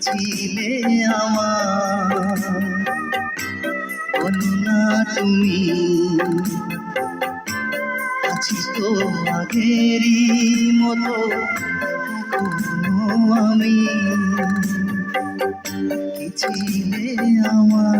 ছিলে আমার। না তুমি আছি তো আগেরই মতো আমি। কি ছিলে আমার?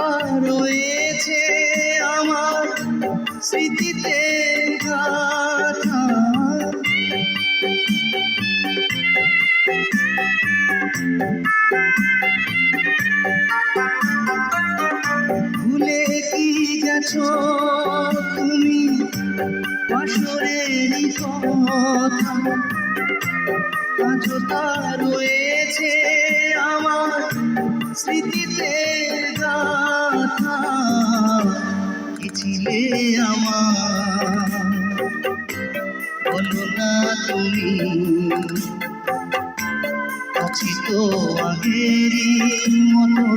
গেছো তুমি? বাসরের কথা। আজও তা রয়েছে আমার স্মৃতিতে গাথা। আমার? বলো না তুমি। আছি তো আগেরই মতো।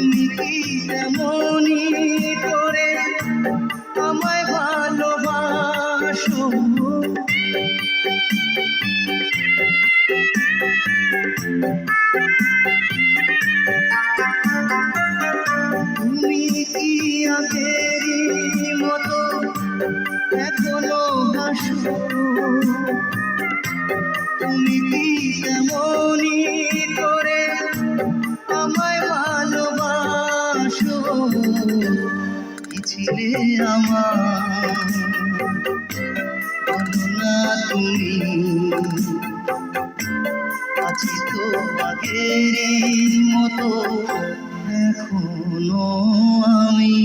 তুমি কি তেমনই করে আমায় ভালোবাসো তুমি কি মতো করে আমায় ছিলে আমার। না তুমি আছি তো আগেরই মতো এখনও আমি।